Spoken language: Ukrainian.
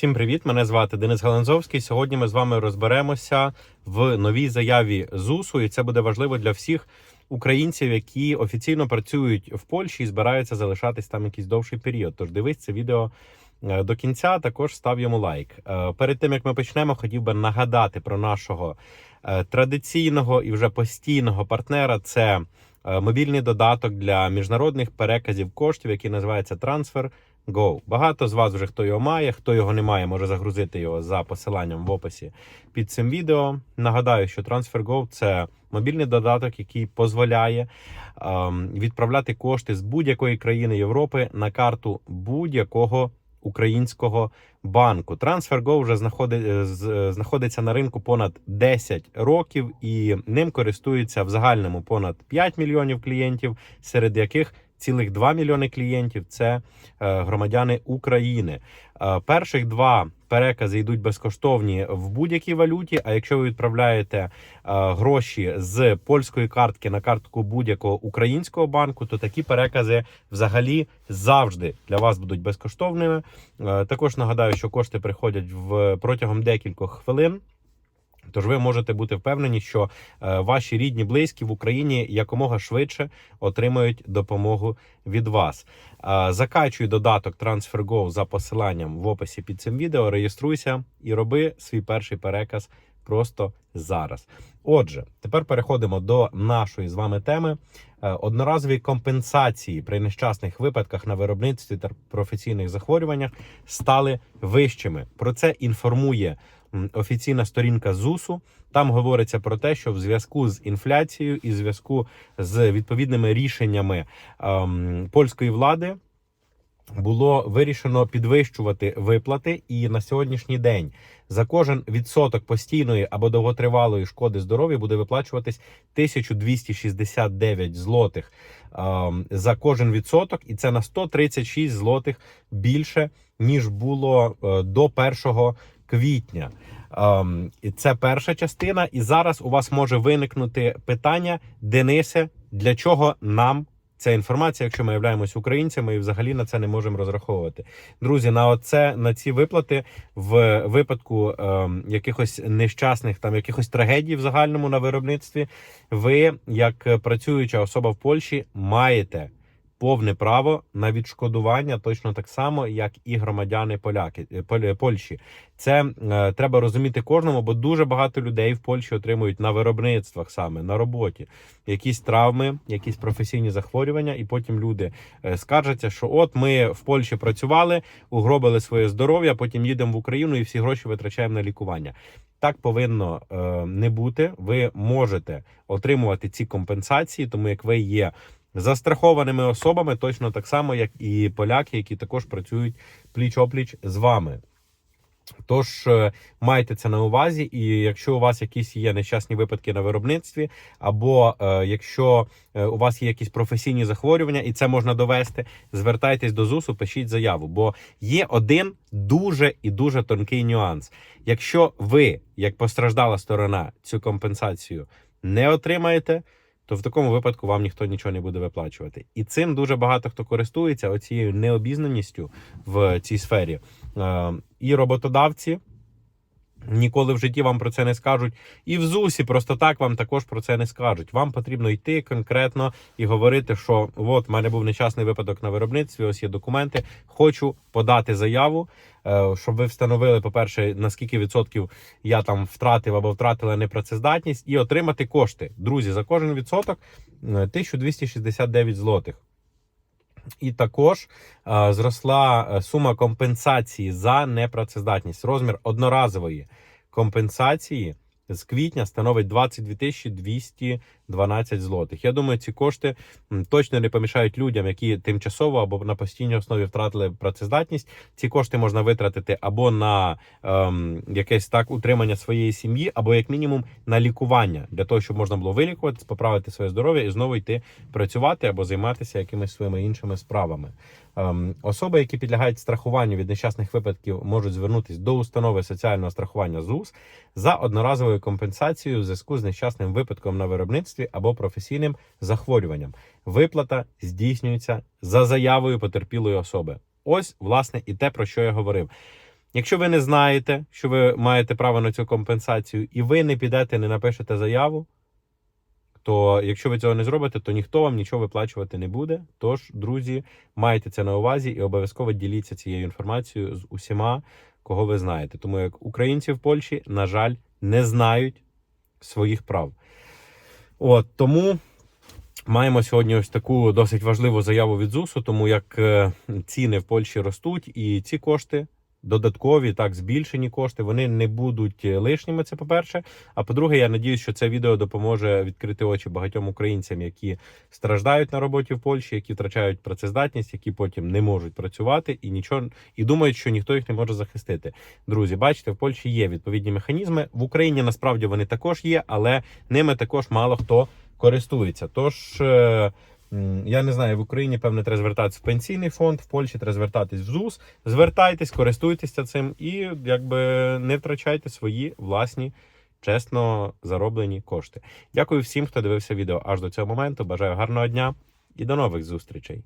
Всім привіт! Мене звати Денис Галанзовський. Сьогодні ми з вами розберемося в новій заяві ЗУСу, і це буде важливо для всіх українців, які офіційно працюють в Польщі і збираються залишатись там якийсь довший період. Тож дивись це відео е, до кінця. Також став йому лайк. Е, Перед тим як ми почнемо, хотів би нагадати про нашого е, традиційного і вже постійного партнера. Це мобільний додаток для міжнародних переказів коштів, який називається Transfer. Go. Багато з вас вже хто його має, хто його не має, може загрузити його за посиланням в описі під цим відео. Нагадаю, що TransferGo – це мобільний додаток, який дозволяє ем, відправляти кошти з будь-якої країни Європи на карту будь-якого українського банку. TransferGo вже знаходить, е, е, знаходиться на ринку понад 10 років, і ним користується в загальному понад 5 мільйонів клієнтів, серед яких цілих 2 мільйони клієнтів це е, громадяни України. Е, Перших два перекази йдуть безкоштовні в будь-якій валюті. А якщо ви відправляєте е, гроші з польської картки на картку будь-якого українського банку, то такі перекази взагалі завжди для вас будуть безкоштовними. Також нагадаю, що кошти приходять в протягом декількох хвилин. Тож ви можете бути впевнені, що е, ваші рідні, близькі в Україні якомога швидше отримають допомогу від вас. Е, Закачуй додаток TransferGo за посиланням в описі під цим відео. Реєструйся і роби свій перший переказ просто зараз. Отже, тепер переходимо до нашої з вами теми. Е, Одноразові компенсації при нещасних випадках на виробництві та професійних захворюваннях стали вищими. Про це інформує офіційна сторінка ЗУСу. Там говориться про те, що в зв'язку з інфляцією і в зв'язку з відповідними рішеннями ем, польської влади було вирішено підвищувати виплати, і на сьогоднішній день за кожен відсоток постійної або довготривалої шкоди здоров'я буде виплачуватись 1269 злотих ем, за кожен відсоток, і це на 136 злотих більше ніж було е, до 1 квітня. Ем, це перша частина. І зараз у вас може виникнути питання, Денисе, для чого нам ця інформація, якщо ми являємось українцями і взагалі на це не можемо розраховувати. Друзі, на оце на ці виплати в випадку ем, якихось нещасних там якихось трагедій в загальному на виробництві, ви, як працююча особа в Польщі, маєте. Повне право на відшкодування точно так само, як і громадяни поляки е, Польщі. Це е, треба розуміти кожному, бо дуже багато людей в Польщі отримують на виробництвах саме на роботі якісь травми, якісь професійні захворювання, і потім люди е, скаржаться, що от ми в Польщі працювали, угробили своє здоров'я, потім їдемо в Україну і всі гроші витрачаємо на лікування. Так повинно е, не бути. Ви можете отримувати ці компенсації, тому як ви є застрахованими особами, точно так само, як і поляки, які також працюють пліч-опліч з вами. Тож е, майте це на увазі, і якщо у вас якісь є нещасні випадки на виробництві, або е, якщо е, у вас є якісь професійні захворювання, і це можна довести, звертайтесь до ЗУСу, пишіть заяву. Бо є один дуже і дуже тонкий нюанс. Якщо ви, як постраждала сторона, цю компенсацію не отримаєте, то в такому випадку вам ніхто нічого не буде виплачувати. І цим дуже багато хто користується оцією необізнаністю в цій сфері. Е, І роботодавці ніколи в житті вам про це не скажуть. І в ЗУСі просто так вам також про це не скажуть. Вам потрібно йти конкретно і говорити, що от в мене був нещасний випадок на виробництві, ось є документи. Хочу подати заяву, е, щоб ви встановили, по-перше, наскільки відсотків я там втратив або втратила непрацездатність, і отримати кошти. Друзі, за кожен відсоток е, 1269 злотих. І також е, зросла е, сума компенсації за непрацездатність. Розмір одноразової компенсації з квітня становить 22 200 12 злотих. Я думаю, ці кошти точно не помішають людям, які тимчасово або на постійній основі втратили працездатність. Ці кошти можна витратити або на ем, якесь так утримання своєї сім'ї, або як мінімум на лікування для того, щоб можна було вилікуватись, поправити своє здоров'я і знову йти працювати або займатися якимись своїми іншими справами. Ем, особи, які підлягають страхуванню від нещасних випадків, можуть звернутися до установи соціального страхування ЗУС за одноразовою компенсацією в зв'язку з нещасним випадком на виробництві або професійним захворюванням. Виплата здійснюється за заявою потерпілої особи. Ось, власне, і те, про що я говорив. Якщо ви не знаєте, що ви маєте право на цю компенсацію, і ви не підете, не напишете заяву, то якщо ви цього не зробите, то ніхто вам нічого виплачувати не буде. Тож, друзі, майте це на увазі і обов'язково діліться цією інформацією з усіма, кого ви знаєте. Тому як українці в Польщі, на жаль, не знають своїх прав. От тому. Маємо сьогодні ось таку досить важливу заяву від ЗУСу, тому як е, ціни в Польщі ростуть, і ці кошти додаткові, так збільшені кошти, вони не будуть е, лишніми. Це по-перше. А по-друге, я надіюсь, що це відео допоможе відкрити очі багатьом українцям, які страждають на роботі в Польщі, які втрачають працездатність, які потім не можуть працювати і нічого і думають, що ніхто їх не може захистити. Друзі, бачите, в Польщі є відповідні механізми. В Україні насправді вони також є, але ними також мало хто користується. Тож. Я не знаю, в Україні певне треба звертатися в пенсійний фонд, в Польщі треба звертатись в ЗУС. Звертайтесь, користуйтеся цим і якби не втрачайте свої власні чесно зароблені кошти. Дякую всім, хто дивився відео аж до цього моменту. Бажаю гарного дня і до нових зустрічей.